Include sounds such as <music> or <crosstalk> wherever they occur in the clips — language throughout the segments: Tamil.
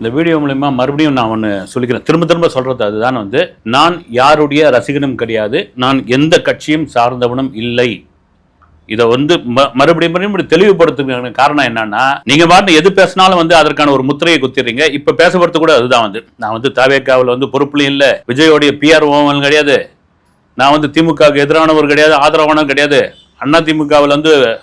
இந்த வீடியோ மூலயமா மறுபடியும் நான் ஒன்று சொல்லிக்கிறேன். திரும்ப திரும்ப சொல்கிறது அதுதான் வந்து நான் யாருடைய ரசிகனும் கிடையாது நான் எந்த கட்சியும் சார்ந்தவனும் இல்லை. இதை வந்து ம- மறுபடியும் மறுபடியும் தெளிவுபடுத்துறதுக்கான காரணம் என்னன்னா நீங்க பாட்டு எது பேசினாலும் வந்து அதற்கான ஒரு முத்திரையை குத்திடுறீங்க. இப்ப பேசப்படுறது கூட அதுதான் வந்து. நான் வந்து தாவேக்காவில் வந்து பொறுப்புலையும் இல்லை விஜயோடைய பிஆர் ஓவன் கிடையாது. நான் வந்து திமுகவுக்கு எதிரானவர் கிடையாது ஆதரவானவர் கிடையாது. அண்ணா திமுகவில் வந்து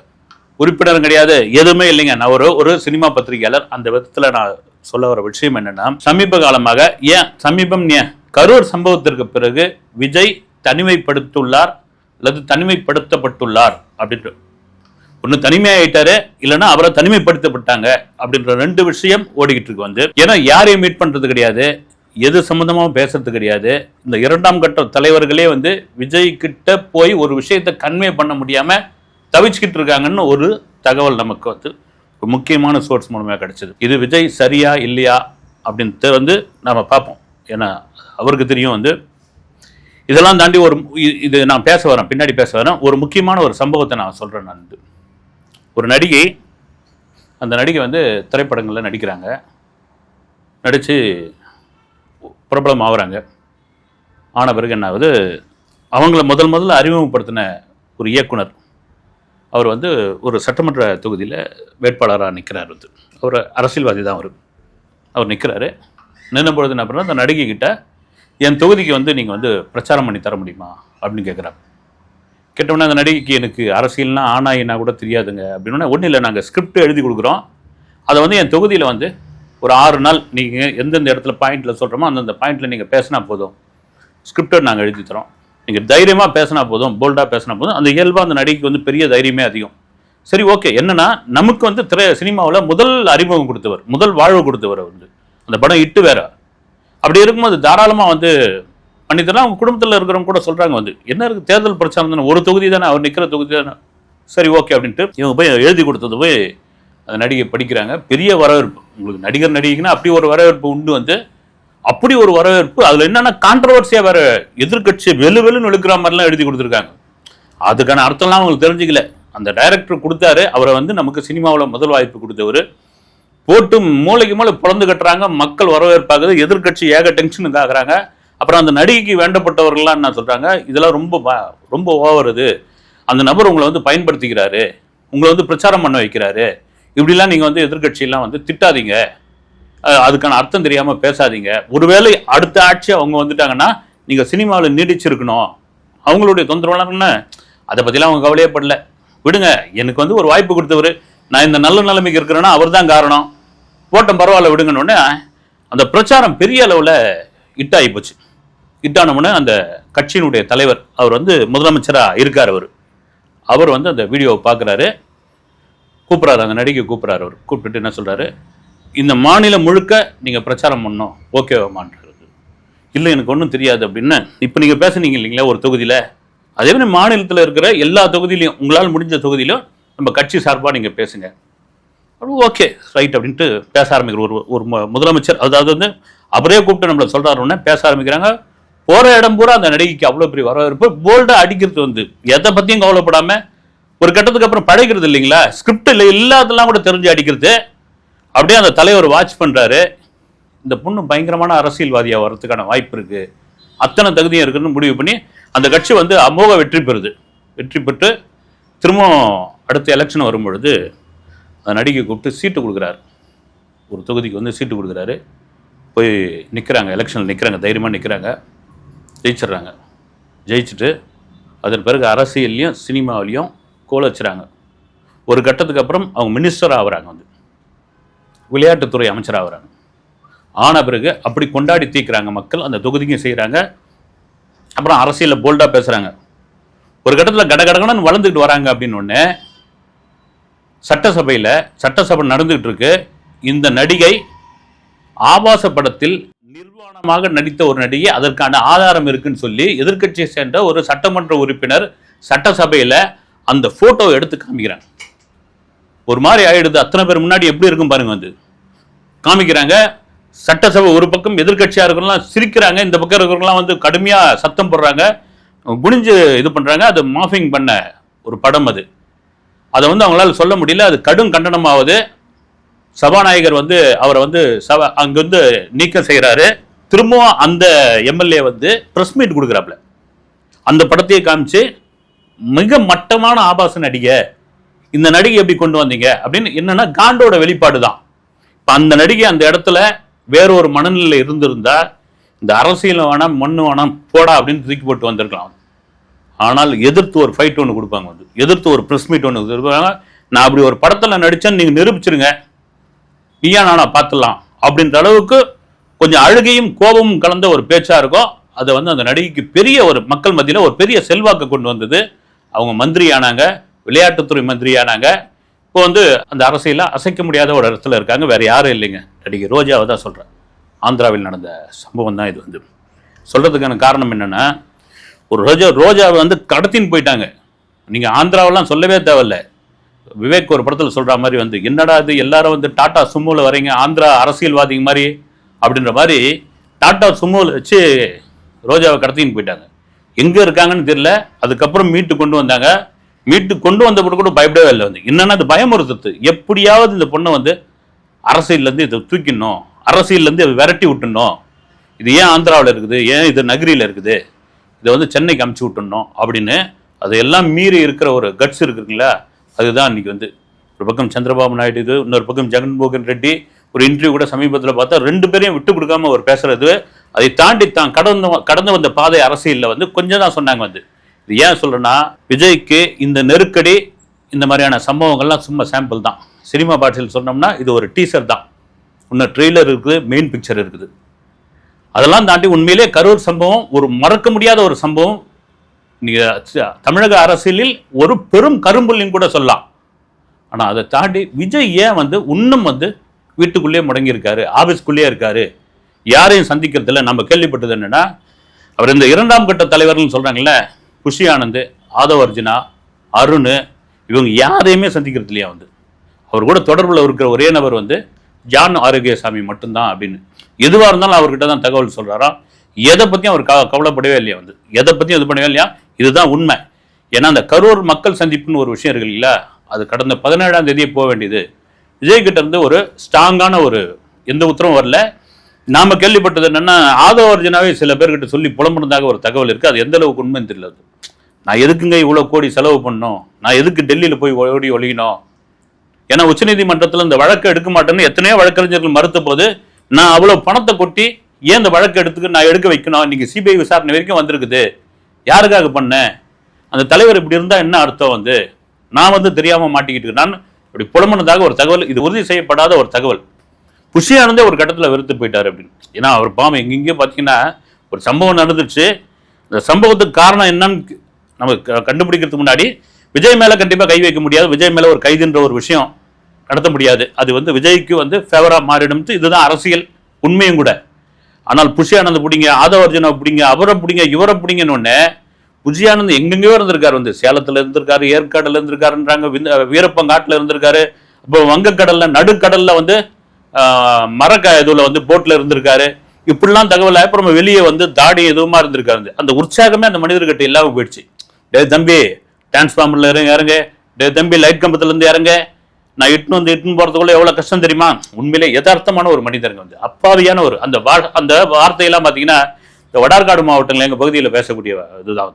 உறுப்பினர் கிடையாது எதுவுமே இல்லைங்க. நான் ஒரு ஒரு சினிமா பத்திரிகையாளர். அந்த விதத்தில் நான் சொல்ல வர விஷயம் என்னன்னா சமீப காலமாக ஏன் சமீபம் ஏன் கரூர் சம்பவத்திற்கு பிறகு விஜய் தனிமைப்படுத்துள்ளார் அல்லது தனிமைப்படுத்தப்பட்டுள்ளார் அப்படின்ட்டு ஒன்று தனிமையாயிட்டாரு இல்லைன்னா அவரை தனிமைப்படுத்தப்பட்டாங்க அப்படின்ற ரெண்டு விஷயம் ஓடிக்கிட்டு இருக்கு வந்து. ஏன்னா யாரையும் மீட் பண்றது கிடையாது எது சம்மந்தமாகவும் பேசுறது கிடையாது. இந்த இரண்டாம் கட்ட தலைவர்களே வந்து விஜய் கிட்ட போய் ஒரு விஷயத்தை கன்வே பண்ண முடியாமல் தவிச்சுக்கிட்டு இருக்காங்கன்னு ஒரு தகவல் நமக்கு வந்து முக்கியமான சோர்ஸ் மூலமாக கிடைச்சது. இது விஜய் சரியா இல்லையா அப்படின்ட்டு வந்து நம்ம பார்ப்போம். ஏன்னா அவருக்கு தெரியும் வந்து இதெல்லாம் தாண்டி ஒரு இது நான் பேச வரேன் பின்னாடி பேச வரேன். ஒரு முக்கியமான ஒரு சம்பவத்தை நான் சொல்கிறேன் நான் வந்து. ஒரு நடிகை அந்த நடிகை வந்து திரைப்படங்களில் நடிக்கிறாங்க. நடித்து பிரபலம் ஆகுறாங்க. ஆன பிறகு என்ன ஆகுது அவங்கள முதல் முதல்ல அறிமுகப்படுத்தின ஒரு இயக்குனர் அவர் வந்து ஒரு சட்டமன்ற தொகுதியில் வேட்பாளராக நிற்கிறார் வந்து. அவர் அரசியல்வாதி தான் அவர். அவர் நிற்கிறாரு நின்ன பொழுது என்ன பண்ணுறோம் அந்த நடிகைக்கிட்ட என் தொகுதிக்கு வந்து நீங்கள் வந்து பிரச்சாரம் பண்ணி தர முடியுமா? அப்படின்னு கேட்குறாங்க கேட்டோன்னே அந்த நடிகைக்கு எனக்கு அரசியல்னா ஆனாயினா கூட தெரியாதுங்க. அப்படின்னா ஒன்றும் இல்லை. நாங்கள் ஸ்கிரிப்ட் எழுதி கொடுக்குறோம். அதை வந்து என் தொகுதியில் வந்து ஒரு ஆறு நாள் நீங்கள் எந்தெந்த இடத்துல பாயிண்டில் சொல்கிறோமோ அந்தந்த பாயிண்டில் நீங்கள் பேசினா போதும். ஸ்கிரிப்டை நாங்கள் எழுதி தரோம். நீங்கள் தைரியமாக பேசினா போதும் போல்டாக பேசினா போதும். அந்த இயல்பாக அந்த நடிகைக்கு வந்து பெரிய தைரியமே அதிகம். சரி ஓகே. என்னன்னா நமக்கு வந்து திரை சினிமாவில் முதல் அறிமுகம் கொடுத்தவர் முதல் வாழ்வு கொடுத்தவர் வந்து. அந்த படம் இட்டு வேற. அப்படி இருக்கும்போது தாராளமாக வந்து பண்ணித்தரலாம். அவங்க குடும்பத்தில் இருக்கிறவங்க கூட சொல்கிறாங்க வந்து என்ன இருக்குது தேர்தல் பிரச்சாரம் தானே? ஒரு தொகுதி தானே? அவர் நிற்கிற தொகுதி தானே? சரி ஓகே அப்படின்ட்டு இவங்க போய் எழுதி கொடுத்தது போய் அந்த நடிகை படிக்கிறாங்க. பெரிய வரவேற்பு. உங்களுக்கு நடிகர் நடிகைக்குன்னா அப்படி ஒரு வரவேற்பு உண்டு வந்து அப்படி ஒரு வரவேற்பு அதில் என்னென்னா கான்ட்ரவர்சியாக வேற எதிர்க்கட்சி வெளு வெளுன்னு எழுக்கிற மாதிரிலாம் எழுதி கொடுத்துருக்காங்க. அதுக்கான அர்த்தம்லாம் அவங்களுக்கு தெரிஞ்சுக்கல. அந்த டைரக்டர் கொடுத்தாரு அவரை வந்து நமக்கு சினிமாவில் முதல் வாய்ப்பு கொடுத்தவர். போட்டு மூளைக்கு மூளை பிறந்து கட்டுறாங்க மக்கள் வரவேற்பாகுது எதிர்க்கட்சி ஏக டென்ஷனுக்கு ஆகுறாங்க அப்புறம் அந்த நடிகைக்கு வேண்டப்பட்டவர்கள்லாம் என்ன சொல்கிறாங்க இதெல்லாம் ரொம்ப ரொம்ப ஓவர் அந்த நபர் உங்களை வந்து பயன்படுத்திக்கிறாரு. உங்களை வந்து பிரச்சாரம் பண்ண வைக்கிறாரு. இப்படிலாம் நீங்கள் வந்து எதிர்கட்சியெல்லாம் வந்து திட்டாதீங்க. அதுக்கான அர்த்தம் தெரியாம பேசாதீங்க. ஒருவேளை அடுத்த ஆட்சி அவங்க வந்துட்டாங்கன்னா நீங்க சினிமாவில் நீடிச்சிருக்கணும். அவங்களுடைய தொந்தரவுலாம் என்ன? அதை பத்திலாம் அவங்க கவலையே படல. விடுங்க எனக்கு வந்து ஒரு வாய்ப்பு கொடுத்தவர். நான் இந்த நல்ல நிலைமைக்கு இருக்கிறேன்னா அவர் தான் காரணம். போட்டம் பரவாயில்ல விடுங்கன்னு அந்த பிரச்சாரம் பெரிய அளவில் இட்டாகி போச்சு. இட்டானவுடனே அந்த கட்சியினுடைய தலைவர் அவர் வந்து முதலமைச்சராக இருக்கார் அவர். அவர் வந்து அந்த வீடியோவை பார்க்குறாரு. கூப்பிட்றாரு அந்த நடிகை கூப்பிட்றாரு அவர். கூப்பிட்டுட்டு என்ன சொல்கிறாரு இந்த மாநிலம் முழுக்க நீங்கள் பிரச்சாரம் பண்ணணும். ஓகேவாமான்றது இல்லை எனக்கு ஒன்றும் தெரியாது அப்படின்னு இப்போ நீங்கள் பேசுனீங்க இல்லைங்களா ஒரு தொகுதியில்? அதே மாதிரி மாநிலத்தில் இருக்கிற எல்லா தொகுதியிலையும் உங்களால் முடிஞ்ச தொகுதியிலும் நம்ம கட்சி சார்பாக நீங்கள் பேசுங்க. ஓகே ரைட் அப்படின்ட்டு பேச ஆரம்பிக்கிற ஒரு ஒரு முதலமைச்சர் அதாவது வந்து அவரே கூப்பிட்டு நம்மளை சொல்கிறாருன்னு பேச ஆரம்பிக்கிறாங்க. போகிற இடம் பூரா அந்த நடிகைக்கு அவ்வளோ பெரிய வரவேற்பு. போல்டாக அடிக்கிறது வந்து எதை பற்றியும் கவலைப்படாமல் ஒரு கட்டத்துக்கு அப்புறம் படைக்கிறது இல்லைங்களா? ஸ்கிரிப்ட் இல்லை எல்லாத்தெல்லாம் கூட தெரிஞ்சு அடிக்கிறது. அப்படியே அந்த தலைவர் வாட்ச் பண்ணுறாரு இந்த பொண்ணு பயங்கரமான அரசியல்வாதியாக வர்றதுக்கான வாய்ப்பு இருக்குது அத்தனை தகுதியும் இருக்குன்னு முடிவு பண்ணி அந்த கட்சி வந்து அமோக வெற்றி பெறுது. வெற்றி பெற்று திரும்பவும் அடுத்த எலெக்ஷன் வரும்பொழுது அந்த நடிகை கூப்பிட்டு சீட்டு கொடுக்குறாரு. ஒரு தொகுதிக்கு வந்து சீட்டு கொடுக்குறாரு. போய் நிற்கிறாங்க எலெக்ஷனில் நிற்கிறாங்க தைரியமாக நிற்கிறாங்க ஜெயிச்சிடுறாங்க. ஜெயிச்சுட்டு அதன் பிறகு அரசியல்லையும் சினிமாவிலையும் கோல வச்சுறாங்க ஒரு கட்டத்துக்கு அப்புறம் அவங்க மினிஸ்டர் ஆகுறாங்க வந்து. விளையாட்டுத்துறை அமைச்சராகிறாங்க. ஆன பிறகு அப்படி கொண்டாடி தீர்க்குறாங்க மக்கள் அந்த தொகுதிக்கும் செய்கிறாங்க அப்புறம் அரசியலில் போல்டாக பேசுகிறாங்க ஒரு கட்டத்தில் கடகடகடன்னு வளர்ந்துக்கிட்டு வராங்க அப்படின்னு ஒன்று சட்டசபையில் சட்டசபை நடந்துகிட்டு இருக்கு. இந்த நடிகை ஆபாச படத்தில் நிர்வாணமாக நடித்த ஒரு நடிகை அதற்கான ஆதாரம் இருக்குன்னு சொல்லி எதிர்க்கட்சியை சேர்ந்த ஒரு சட்டமன்ற உறுப்பினர் சட்டசபையில் அந்த ஃபோட்டோவை எடுத்து காமிக்கிறாங்க ஒரு மாதிரி ஆயிடுது. அத்தனை பேர் முன்னாடி எப்படி இருக்கும் பாருங்க வந்து. காமிக்கிறாங்க. சட்டசபை ஒரு பக்கம் எதிர்கட்சியாக இருக்கிறவங்களாம் சிரிக்கிறாங்க. இந்த பக்கம் இருக்கிறவங்களாம் வந்து கடுமையாக சத்தம் போடுறாங்க. குனிஞ்சு இது பண்ணுறாங்க அது மாஃபிங் பண்ண ஒரு படம் அது. அதை வந்து அவங்களால சொல்ல முடியல. அது கடும் கண்டனமாவது. சபாநாயகர் வந்து அவரை வந்து சபா அங்கே வந்து நீக்கம் செய்கிறாரு திரும்பவும் அந்த எம்எல்ஏ வந்து ப்ரெஸ் மீட் கொடுக்குறாப்புல. அந்த படத்தையே காமிச்சு மிக மட்டமான ஆபாச நடிகை. இந்த நடிகை எப்படி கொண்டு வந்தீங்க? அப்படின்னு என்னன்னா காண்டோட வெளிப்பாடு தான் இப்போ அந்த நடிகை அந்த இடத்துல வேற ஒரு மனநிலையில் இருந்திருந்தா இந்த அரசியல் வேணாம் மண்ணு வேணாம் போடா அப்படின்னு தூக்கி போட்டு வந்திருக்கலாம். ஆனால் எதிர்த்து ஒரு ஃபைட் ஒன்று கொடுப்பாங்க வந்து. எதிர்த்து ஒரு ப்ரெஸ் மீட் ஒன்று கொடுப்பாங்க. நான் அப்படி ஒரு படத்தில் நடித்தேன்னு நீங்கள் நிரூபிச்சிருங்க. நீயா நானா பார்த்துடலாம். அப்படின்ற அளவுக்கு கொஞ்சம் அழுகையும் கோபமும் கலந்த ஒரு பேச்சாக இருக்கும் அதை வந்து அந்த நடிகைக்கு பெரிய ஒரு மக்கள் மத்தியில் ஒரு பெரிய செல்வாக்கு கொண்டு வந்தது. அவங்க மந்திரி ஆனாங்க. விளையாட்டுத்துறை மந்திரியானாங்க. இப்போ வந்து அந்த அரசியலில் அசைக்க முடியாத ஒரு இடத்துல இருக்காங்க. வேற யாரும் இல்லைங்க. நடிகை ரோஜாவை தான் சொல்கிறேன் ஆந்திராவில் நடந்த சம்பவம் தான் இது வந்து. சொல்கிறதுக்கான காரணம் என்னென்னா ஒரு ரோஜா ரோஜாவை வந்து கடத்தின்னு போயிட்டாங்க. நீங்கள் ஆந்திராவெல்லாம் சொல்லவே தேவையில்ல. விவேக் ஒரு படத்தில் சொல்கிற மாதிரி வந்து என்னடா இது? எல்லாரும் வந்து டாடா சுமோவில் வரீங்க? ஆந்திரா அரசியல்வாதிங்க மாதிரி? அப்படின்ற மாதிரி டாடா சுமோவில் வச்சு ரோஜாவை கடத்தின்னு போயிட்டாங்க. எங்கே இருக்காங்கன்னு தெரியல. அதுக்கப்புறம் மீட்டு கொண்டு வந்தாங்க. மீட்டு கொண்டு வந்த கூட கூட பயப்படவே இல்லை வந்து. என்னன்னா அது பயமுறுத்துறது எப்படியாவது இந்த பொண்ணை வந்து அரசியல்லேருந்து இதை தூக்கிடணும். அரசியல்லேருந்து இதை விரட்டி விட்டுணும் இது ஏன் ஆந்திராவில் இருக்குது? ஏன் இது நகரியில் இருக்குது? இதை வந்து சென்னைக்கு அமுச்சு விட்டுணும் அப்படின்னு அதையெல்லாம் மீறி இருக்கிற ஒரு கட்ஸ் இருக்குங்களா? அதுதான் இன்னைக்கு வந்து ஒரு பக்கம் சந்திரபாபு நாயுடு இது இன்னொரு பக்கம் ஜெகன்மோகன் ரெட்டி. ஒரு இன்டர்வியூ கூட சமீபத்தில் பார்த்தா ரெண்டு பேரையும் விட்டு கொடுக்காம அவர் பேசுறது. அதை தாண்டி தான் கடந்து கடந்து வந்த பாதை அரசியலில் வந்து கொஞ்சம் தான் சொன்னாங்க வந்து. இது ஏன் சொல்கிறேன்னா விஜய்க்கு இந்த நெருக்கடி இந்த மாதிரியான சம்பவங்கள்லாம் சும்மா சாம்பிள் தான். சினிமா பாட்டில் சொன்னோம்னா இது ஒரு டீசர் தான். இன்னும் ட்ரெய்லர் இருக்குது மெயின் பிக்சர் இருக்குது. அதெல்லாம் தாண்டி உண்மையிலே கரூர் சம்பவம் ஒரு மறக்க முடியாத ஒரு சம்பவம். நீங்கள் தமிழக அரசியலில் ஒரு பெரும் கரும்புள்ளின்னு கூட சொல்லலாம். ஆனால் அதை தாண்டி விஜய் ஏன் வந்து இன்னும் வந்து வீட்டுக்குள்ளேயே முடங்கியிருக்காரு ஆஃபீஸ்க்குள்ளேயே இருக்காரு? யாரையும் சந்திக்கிறதில்ல. நம்ம கேள்விப்பட்டது என்னென்னா அவர் இந்த இரண்டாம் கட்ட தலைவர்னு சொல்கிறாங்களே குஷி ஆனந்த் ஆதவ அர்ஜுனா அருண் இவங்க யாரையுமே சந்திக்கிறது இல்லையா வந்து? அவர் கூட தொடர்பில் இருக்கிற ஒரே நபர் வந்து ஜான் ஆரோக்கியசாமி மட்டும்தான் அப்படின்னு. எதுவாக இருந்தாலும் அவர்கிட்ட தான் தகவல் சொல்கிறாரா எதை பற்றியும் அவர் க கவலைப்படவே இல்லையா வந்து? எதை பற்றியும் இது பண்ணவே இல்லையா? இதுதான் உண்மை. ஏன்னா அந்த கரூர் மக்கள் சந்திப்புன்னு ஒரு விஷயம் இருக்கு இல்லைங்களா அது கடந்த பதினேழாம் தேதியே போக வேண்டியது. விஜய்கிட்ட இருந்து ஒரு ஸ்ட்ராங்கான ஒரு எந்த உத்தரவும் வரல. நாம கேள்விப்பட்டது என்னன்னா ஆதவ அர்ஜுனாவே சில பேர்கிட்ட சொல்லி புலம்புனதாக ஒரு தகவல் இருக்கு. அது எந்த அளவுக்கு உண்மைன்னு தெரியல நான் எதுக்குங்க இவ்வளோ கோடி செலவு பண்ணணும்? நான் எதுக்கு டெல்லியில் போய் ஓடி ஒழியணும்? ஏன்னா உச்சநீதிமன்றத்தில் இந்த வழக்கை எடுக்க மாட்டேன்னு எத்தனையோ வழக்கறிஞர்கள் மறுத்த போது நான் அவ்வளோ பணத்தை கொட்டி ஏன் இந்த வழக்கு எடுத்துக்கு நான் எடுக்க வைக்கணும்? இன்னைக்கு சிபிஐ விசாரணை வரைக்கும் வந்திருக்குது. யாருக்காக பண்ணேன் அந்த தலைவர் இப்படி இருந்தா என்ன அர்த்தம் வந்து? நான் வந்து தெரியாம மாட்டிக்கிட்டு இருக்கேன். நான் இப்படி புலம்புனதாக ஒரு தகவல் இது உறுதி செய்யப்படாத ஒரு தகவல். குஷியானந்தே ஒரு கட்டத்தில் வெறுத்து போயிட்டார் அப்படின்னு. ஏன்னா அவர் பாவம் எங்கெங்கேயோ பார்த்தீங்கன்னா ஒரு சம்பவம் நடந்துச்சு. இந்த சம்பவத்துக்கு காரணம் என்னன்னு நம்ம க- கண்டுபிடிக்கிறதுக்கு முன்னாடி விஜய் மேலே கண்டிப்பாக கை வைக்க முடியாது. விஜய் மேலே ஒரு கைதுன்ற ஒரு விஷயம் நடத்த முடியாது. அது வந்து விஜய்க்கு வந்து ஃபேவராக மாறிடும். இதுதான் அரசியல் உண்மையும் கூட. ஆனால் புஷியானந்த் பிடிங்க ஆதவர்ஜனை பிடிங்க அவரை பிடிங்க இவரை பிடிங்கன்னு ஒண்ணு புஜியானந்த் எங்கெங்கயோ இருந்திருக்காரு. வந்து சேலத்தில் இருந்திருக்காரு ஏற்காடில் இருந்திருக்காருன்றாங்க. வீரப்பங்காட்டில் இருந்திருக்காரு. இப்போ வங்கக்கடலில் நடுக்கடலில் வந்து மரக்க இதுல வந்து போட்ல இருந்திருக்காரு. இப்படிலாம் தகவல் அப்புறம் வெளியே வந்து தாடி எதுவுமா இருந்திருக்காரு. அந்த உற்சாகமே அந்த மனிதர்கிட்ட இல்லாம போயிடுச்சு. டே தம்பி டிரான்ஸ்ஃபார்மர்ல இறங்க இறங்க. டே தம்பி லைட் கம்பத்துல இருந்து இறங்க. நான் இட்டுன்னு வந்து இட்டுன்னு போறதுக்குள்ள எவ்வளவு கஷ்டம் தெரியுமா? உண்மையிலே யதார்த்தமான ஒரு மனிதருங்க வந்து. அப்பாவியான ஒரு அந்த வா அந்த வார்த்தையெல்லாம் பாத்தீங்கன்னா இந்த வடார்காடு மாவட்டங்கள் எங்க பகுதியில் பேசக்கூடிய இதுதான்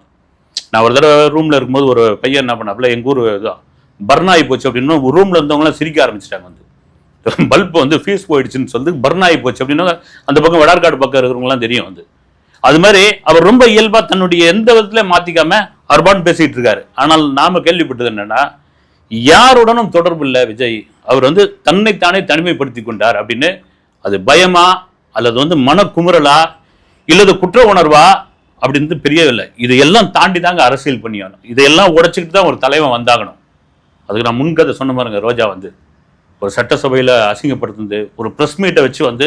நான் ஒரு தடவை ரூம்ல இருக்கும்போது ஒரு பையன் என்ன பண்ணாப்புல எங்க ஊர் இதுதான். பர்ன் ஆகி போச்சு அப்படின்னு ரூம்ல இருந்தவங்களாம் சிரிக்க ஆரம்பிச்சிட்டாங்க வந்து. <laughs> பல்ப் வந்து ஃபீஸ் போயிடுச்சுன்னு சொல்லி பர்ன் ஆகி போச்சு அப்படின்னா அந்த பக்கம் வடார்காடு பக்கம் இருக்கிறவங்கலாம் தெரியும் வந்து அது மாதிரி அவர் ரொம்ப இயல்பாக தன்னுடைய எந்த விதத்துல மாற்றிக்காம அர்பான் பேசிகிட்டு பேசிட்டு இருக்காரு. ஆனால் நாம கேள்விப்பட்டது என்னன்னா யாருடனும் தொடர்பு இல்லை விஜய். அவர் வந்து தன்னைத்தானே தனிமைப்படுத்தி கொண்டார் அப்படின்னு அது பயமா அல்லது வந்து மனக்குமுறலா இல்லது குற்ற உணர்வா அப்படின்னு பெரியவில்லை இதையெல்லாம் தாண்டி தாங்க அரசியல் பண்ணியாகணும் இதையெல்லாம் உடைச்சிக்கிட்டு தான் ஒரு தலைவன் வந்தாகணும். அதுக்கு நான் முன்கதை சொன்ன பாருங்க ரோஜா வந்து. ஒரு சட்டசபையில் அசிங்கப்படுத்துனது ஒரு ப்ரெஸ் மீட்டை வச்சு வந்து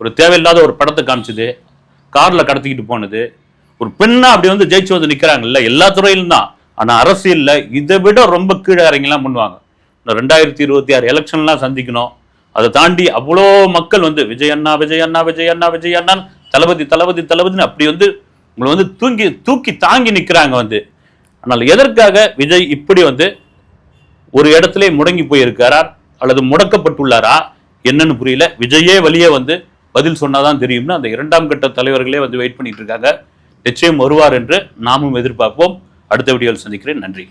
ஒரு தேவையில்லாத ஒரு படத்தை காமிச்சது காரில் கடத்திக்கிட்டு போனது. ஒரு பெண்ணாக அப்படி வந்து ஜெயிச்சு வந்து நிற்கிறாங்கல்ல எல்லா துறையிலும் தான். ஆனால் அரசியலில் இதை விட ரொம்ப கீழே இறங்கிலாம் பண்ணுவாங்க. ரெண்டாயிரத்தி இருபத்தி ஆறு எலெக்ஷன்லாம் சந்திக்கணும். அதை தாண்டி அவ்வளோ மக்கள் வந்து விஜய் அண்ணா விஜய் அண்ணா விஜய் அண்ணா விஜய் அண்ணான் தளபதி தளபதி தளபதின்னு அப்படி வந்து உங்களை வந்து தூங்கி தூக்கி தாங்கி நிற்கிறாங்க வந்து. ஆனால் எதற்காக விஜய் இப்படி வந்து ஒரு இடத்துல முடங்கி போயிருக்காரா அல்லது முடக்கப்பட்டுள்ளாரா என்னன்னு புரியல. விஜயே வழியே வந்து பதில் சொன்னாதான் தெரியும்னு அந்த இரண்டாம் கட்ட தலைவர்களே வந்து வெயிட் பண்ணிட்டு இருக்காங்க. நிச்சயம் வருவார் என்று நாமும் எதிர்பார்ப்போம். அடுத்த வீடியோவில் சந்திக்கிறேன். நன்றி.